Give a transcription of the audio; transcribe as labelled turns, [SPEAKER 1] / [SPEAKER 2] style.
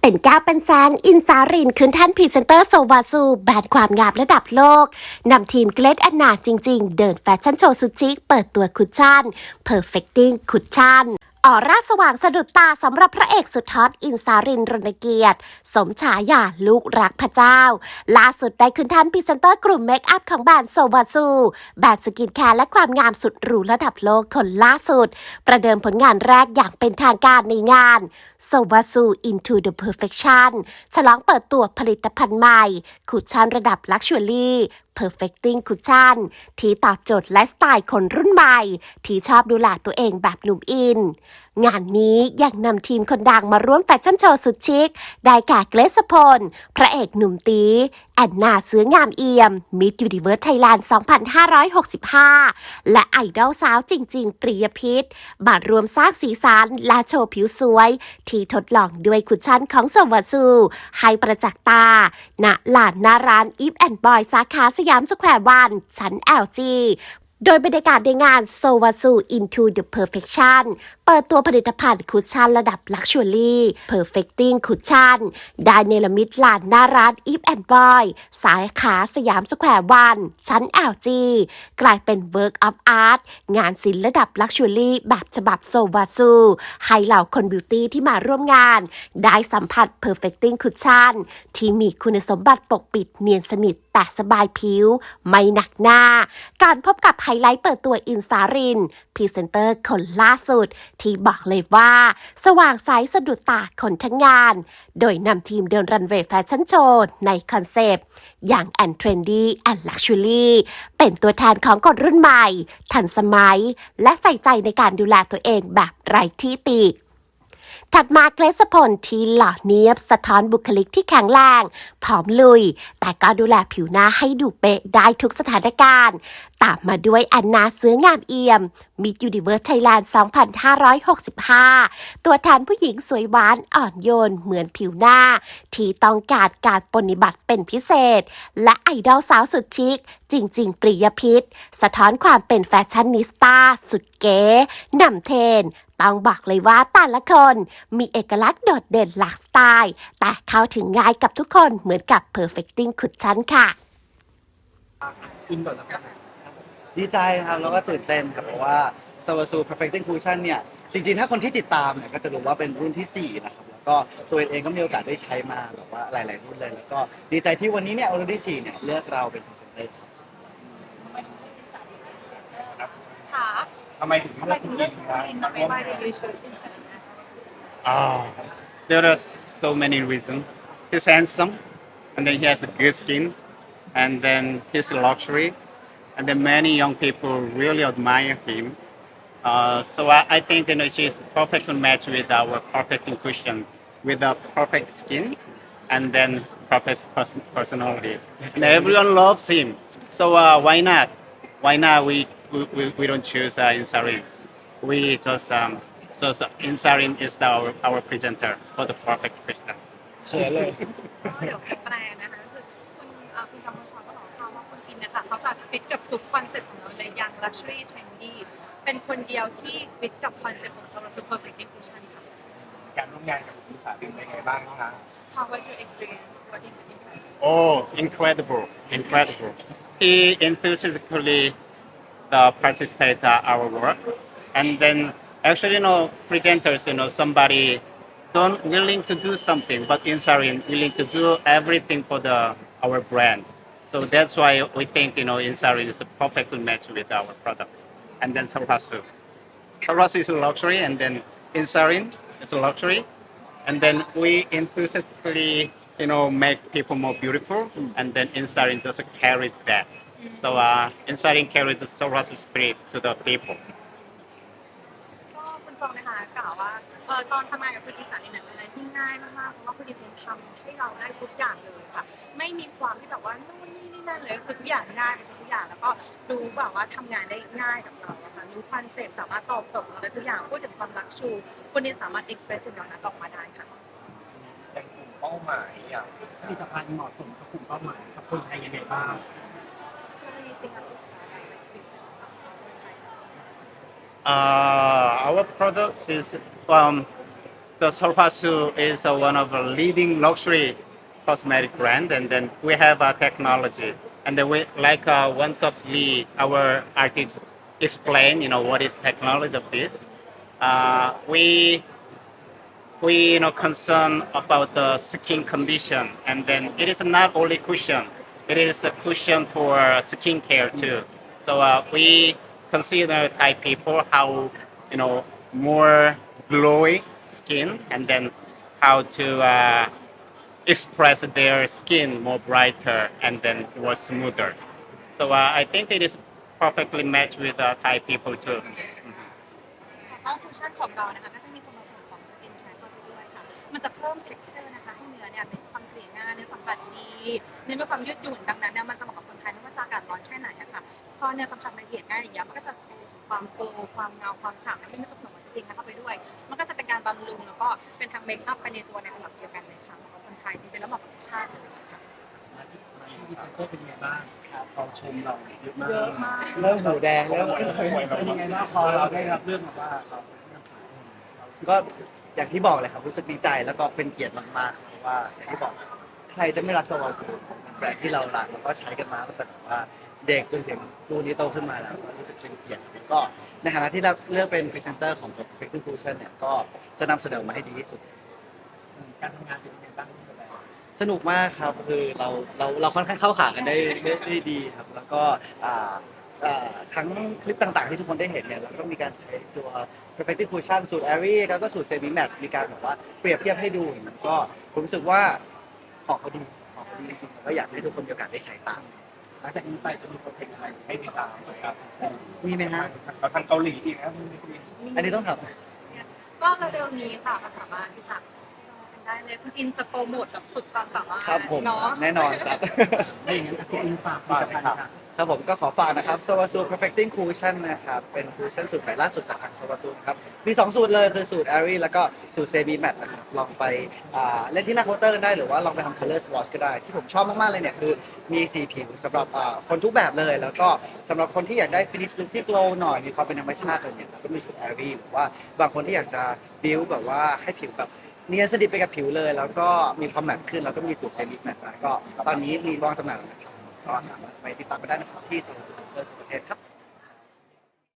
[SPEAKER 1] เป็นก้าวเป็นแซงอินซารินขึ้นท่านพรีเซนเตอร์โซวาซูแบรนด์ความงามระดับโลก นำทีมเกรดแอนนาจริง ๆ เดินแฟชั่นโชว์สุดชิกเปิดตัวคุชชั่น Perfecting คุชชั่นออร่าสว่างสะดุดตาสำหรับพระเอกสุดฮอตอินซารินรณเกียรติ สมฉายาลูกรักพระเจ้า ล่าสุดได้ขึ้นท่านพรีเซนเตอร์กลุ่มเมคอัพของแบรนด์โซวาซูแบรนด์สกินแคร์และความงามสุดหรูระดับโลกคนล่าสุด ประเดิมผลงานแรกอย่างเป็นทางการในงาน s o w a s u Into the Perfection ฉลองเปิดตัวผลิตภัณฑ์ใหม่คุชชั่นระดับ Luxury Perfecting Cushion ที่ตอบโจทย์ไลฟ์สไตล์คนรุ่นใหม่ ที่ชอบดูแลตัวเองแบบหนุ่มอิน งานนี้ยังนำทีมคนดังมาร่วมแฟชั่นโชว์สุดชิค ได้แก่เกรซพล พระเอกหนุ่มตี แอนนาเสืองามเอี่ยม มิดยูนิเวิร์สไทยแลนด์ 2565 และไอดอลสาวจริง ๆ ปริยพิษมารวมสร้างสีสันและโชว์ผิวสวย ที่ทดลองด้วยคุชชั่นของสวัสูให้ประจักษ์ตาณลานหน้าร้านอีฟแอนด์บอยสาขาสยามสแควร์วัน ชั้น LG โดยบรรยากาศในงาน s o w a s u Into the Perfection เปิดตัวผลิตภัณฑ์คุชชั่นระดับ Luxury Perfecting Cushion ได้เนรมิตลานหน้าร้าน Eve and Boy สายขาสยามสแควร์วัน ชั้น LG กลายเป็น Work of Art งานศิลป์ระดับ Luxury แบบฉบับ s o w a s u ให้เหล่าคนบิวตี้ที่มาร่วมงาน ได้สัมผัส Perfecting Cushion ที่มีคุณสมบัติปกปิดเนียนสนิทแต่สบายผิว ไม่หนักหน้า การพบกับไฮไลท์เปิดตัวอินซาริน พรีเซนเตอร์คนล่าสุด ที่บอกเลยว่า สว่างใสสะดุดตาคนทั้งงาน โดยนำทีมเดินรันเวย์แฟชั่นโชว์ในคอนเซปต์ อย่างแอนเทรนดี้แอนลักชัวรี่เป็นตัวแทนของคนรุ่นใหม่ ทันสมัย และใส่ใจในการดูแลตัวเองแบบไร้ที่ติถัดมาเกรซพลที่หล่อเนียบสะท้อนบุคลิกที่แข็งแรงผอมลุย แต่ก็ดูแลผิวหน้าให้ดูเป๊ะได้ทุกสถานการณ์ตามมาด้วยอันนาเสื้องามเอี่ยมมิดยูนิเวิร์สไทยแลนด์ 2565 ตัวแทนผู้หญิงสวยหวานอ่อนโยนเหมือนผิวหน้า ที่ต้องการการปฏิบัติเป็นพิเศษ และไอดอลสาวสุดชิค จริง ๆ ปริยพิษ สะท้อนความเป็นแฟชั่นนิสต้าสุดเก๋นำเทนต้องบอกเลยว่าแต่ละคนมีเอกลักษณ์โดดเด่นหลากสไตล์ แต่เข้าถึงง่ายกับทุกคนเหมือนกับ Perfecting Cushion ค่ะ
[SPEAKER 2] อินก่อนนะครับ
[SPEAKER 3] ดีใจครับ แล้วก็ตื่นเต้นครับเพราะว่า s a w a s u Perfecting Cushion เนี่ย จริงๆ ถ้าคนที่ติดตามเนี่ยก็จะรู้ว่าเป็นรุ่นที่ 4 นะครับ แล้วก็ตัวเองก็มีโอกาสได้ใช้มาแบบว่าหลาย ๆ รุ่นเลย แล้วก็ดีใจที่วันนี้เนี่ยรุ่นที่ 4 เนี่ย เลือกเราเป็นพรีเซนเตอร์ครับ
[SPEAKER 4] ค่ะ
[SPEAKER 2] ทำไมถึง
[SPEAKER 4] ทำไม
[SPEAKER 2] เลือก
[SPEAKER 4] ถึ
[SPEAKER 2] คุ
[SPEAKER 4] ง
[SPEAKER 2] ณ
[SPEAKER 4] เลื
[SPEAKER 2] อิ
[SPEAKER 4] อก
[SPEAKER 2] น
[SPEAKER 4] คุณ
[SPEAKER 2] ครับ
[SPEAKER 4] อินทำไม why did you choose Instagram as a
[SPEAKER 2] Ah, there are so many reasons. He's handsome, and then he has a good skin, and then he's luxury, and then many young people really admire him. Uh, so I, I think you know she's perfect match with our perfect cushion, with a perfect skin, and then perfect person, personality. And everyone loves him. So uh, why not? Why not? We we, we, we don't choose uh, Insarin. We just um, just uh, Insarin is our our presenter for the perfect cushion.
[SPEAKER 3] เชิญเลย
[SPEAKER 4] ก็เดี๋ยวแปลนะคะคือคุณ เอ่อคุณกำมลชรก็บอกค่ะว่าคุณอินนะคะเขาจะฟิตกับทุกคอนเซ็ปต์ของเราเลยอย่าง luxury trendy เป็นคนเดียวที่ฟิตกับคอนเซ็ปต์ของ Solar Super Perfect Inclusion ค่ะ
[SPEAKER 2] การร่วมงานกับคุณสาเป็นยังไงบ้างคะ
[SPEAKER 4] How was your experience working with Insight
[SPEAKER 2] Oh, incredible, incredible. He enthusiastically the participate uh, our work, and then actually, you know, presenters, you know, somebody don't willing to do something, but Insarin willing to do everything for the our brand. So that's why we think, you know, Insarin is the perfect match with our product. And then Sarasu. Sarasu is a luxury, and then Insarin is a luxury, and then we enthusiastically you know make people more beautiful and then Insarin just carried that so uh Insarin carried the Soros spirit to the people
[SPEAKER 4] ก็คุณจองนะคะกล่าวว่าเ ออตอนทำงานกับคุณอินสารินเนี่ยเป็นอะไรที่ง่ายมากๆเพราะว่าคุณอินสารินทำให้เราได้ทุกอย่างเลยค่ะ ไม่มีความที่แบบว่านู่นนี่นี่นั่นเลยคือทุกอย่างง่ายไปหมดทุกอย่างแล้วก็รู้แบบว่าทำงานได้ง่ายกับเราอะค่ะรู้คอนเซ็ปต์สามารถตอบโจทย์เราได้ทุกอย่างพูดถึงความรักชูคุณอินสามารถเอ็กซ์เพรสสิ่งเหล่านั้นออกมาได้ค่ะ
[SPEAKER 5] อย่างกลุ่มเป้าหมายอะผลิตภัณฑ์เหมาะสมกับกลุ่มเป้าหมายกับคนไทยยังไงบ้าง
[SPEAKER 4] What do you think of the product? Like, fit with our China?
[SPEAKER 2] Uh, our products is um, the Solpasu is uh, one of the leading luxury cosmetic brand, and then we have uh, technology, and then we like uh, once of Lee, our artists explain, you know, what is technology of this. Uh, we we you know concern about the skin condition, and then it is not only cushion; it is a cushion for skin care too. So uh, we consider Thai people how you know more glowy skin, and then how to uh, express their skin more brighter and then more smoother. So uh, I think it is perfectly matched with uh, Thai people too.
[SPEAKER 4] แล้วก็คุชชั่นของเรานะคะก็จะมีส่วนผสมของสกินแคร์เข้าไปด้วยค่ะ มันจะเพิ่ม texture นะคะให้เนื้อเนี่ยมีความเกลี่ยง่ายเนื้อสัมผัสดีเนื้อมีความยืดหยุ่นดังนั้นเนี่ยมันจะเหมาะกับคนไทยไม่ว่าจะอากาศร้อนแค่ไหนอะคะพอเนื้อสัมผัสมันเกลี่ยง่ายอย่างเงี้ยมันก็จะโชว์ความโกลวความเงาความฉ่ำและไม่มีส่วนผสม ของสกินแคร์เข้าไปด้วย มันก็จะเป็นการบำรุงแล้วก็เป็นทางเมคอัพไปในตัวในระดับเดียวกันเลยค่ะเหมาะกับคนไทยจริงๆแล้วเหมาะกับทุกชาติเลยค่ะ
[SPEAKER 5] ที่พรีเซนเตอร์เป็นยังไงบ้างเขาชมเราเยอะมาก
[SPEAKER 4] เยอะมาก
[SPEAKER 3] เริ่มหูแดงเริ่ม
[SPEAKER 5] เป็นยังไงบ้างพอเราได้รับเรื่องมาว่าเราเป็นผู้นำขายเรา
[SPEAKER 3] ก็อย่างที่บอกเลยครับรู้สึกดีใจแล้วก็เป็นเกียรติมากๆเพราะว่าอย่างที่บอกใครจะไม่รักสวอสูเป็นแบรนด์ที่เรารักแล้วก็ใช้กันมาตั้งแต่แบบว่า เด็กจนถึงรุ่นนี้โตขึ้นมาแล้วก็รู้สึกเป็นเกียรติก็ในฐานะที่เราเลือกเป็นพรีเซนเตอร์ของตัว Perfect Inclusion เนี่ยก็จะนำเสนอมาให้ดีที่สุด
[SPEAKER 5] การทำงานเป็นยังไงบ้างที่แบบ
[SPEAKER 3] สนุกมากครับคือเราเราเราค่อนข้างเข้าขากันได้ได้ได้ดีครับ แล้วก็อ่าอ่าทั้งคลิปต่างๆที่ทุกคนได้เห็นเนี่ยเราก็มีการใช้ตัว perfective cushion สูตร airy แล้วก็สูตร semi mat มีการแบบว่าเปรียบเทียบให้ดูมันก็ผมรู้สึกว่าของเขาดีของเขาดีจริงๆแล้วก็อยากให้ทุกคนมีโอกาสได้ใช้ตาม
[SPEAKER 5] หลังจากนี้ไปจะมีโปรเจกต์อะไรให้ติดตามไหมครับ
[SPEAKER 3] มีไหมฮะ
[SPEAKER 5] เราทางเกาหลีอีกนะ
[SPEAKER 3] อันนี้ต้องถาม
[SPEAKER 4] ก็เร็วๆนี้ค่ะก็สามารถที่จะรอกันได้เลยคุณอินจะโปรโมทแบบสุดความสามารถ
[SPEAKER 3] ครับผม
[SPEAKER 4] เนาะ
[SPEAKER 3] แน่นอนครับ
[SPEAKER 5] ไม่อย่างนั้นคุณอินฝากผลิตภัณฑ์ค่ะ
[SPEAKER 3] ครับผมก็ขอฝากนะครับ s w a s u Perfecting Cushion นะครับ เป็นคูชั่นสูตรใหม่ล่าสุดจากทาง s w a s u นะครับ มี 2 สูตรเลยคือสูตร Airy แล้วก็สูตร Semi Matte นะครับ ลองไปอ่าเล่นที่หน้าเคาน์เตอร์กันได้หรือว่าลองไปทำ Color Swatch ก็ได้ ที่ผมชอบมาก ๆ เลยเนี่ย คือมีสีผิวสำหรับอ่าคนทุกแบบเลย แล้วก็สำหรับคนที่อยากได้ finish look ที่ glow หน่อย มีความเป็นธรรมชาติเลยเนี่ยก็มีสูตร Airy หรือว่าบางคนที่อยากจะ build แบบว่าให้ผิวแบบเนียนสนิทไปกับผิวเลย แล้วก็มีความแมทขึ้นแล้วก็มีสูตรเซมิแมทก็ตอนนี้มีวางจำหน่ายแล้วนะครับ ก็สามารถไปติดตามกันได้นะครับที่สโลสุดเตอร์ทั่วประเทศครับ